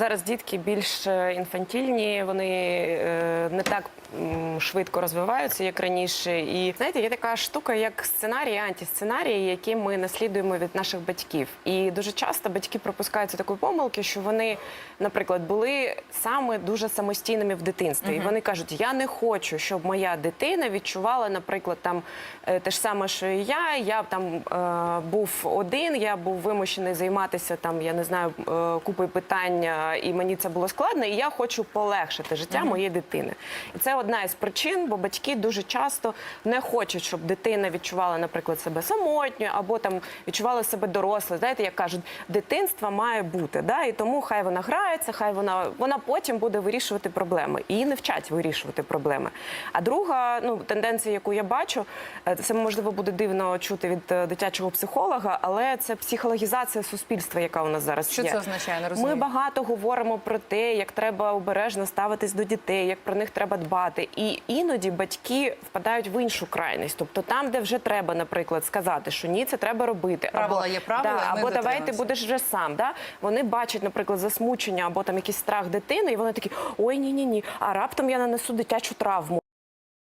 Зараз дітки більш е, інфантільні, вони е, не так швидко розвиваються, як раніше. І знаєте, є така штука, як сценарії, антисценарії, які ми наслідуємо від наших батьків. І дуже часто батьки пропускаються такої помилки, що вони, наприклад, були саме дуже самостійними в дитинстві. І вони кажуть: я не хочу, щоб моя дитина відчувала, наприклад, там е, те ж саме, що і я. Я там був один, я був вимушений займатися там, я не знаю, купою питань, е, і мені це було складно. І я хочу полегшити життя моєї дитини. І це одна із причин, бо батьки дуже часто не хочуть, щоб дитина відчувала, наприклад, себе самотньою або там відчувала себе дорослою. Знаєте, як кажуть, дитинство має бути. Да? І тому хай вона грається, хай вона вона потім буде вирішувати проблеми. І її не вчать вирішувати проблеми. А друга ну тенденція, яку я бачу, е, це можливо буде дивно чути від е, дитячого психолога, але це психологізація суспільства, яка у нас зараз Що є. це означає? Не Ми багато говоримо про те, як треба обережно ставитись до дітей, як про них треба дбати. І іноді батьки впадають в іншу крайність. Тобто там, де вже треба, наприклад, сказати, що ні, це треба робити. Правила є правила, да, або давай ти будеш вже сам. Да? Вони бачать, наприклад, засмучення або там якийсь страх дитини, і вони такі: ой, ні, ні, ні. А раптом я нанесу дитячу травму.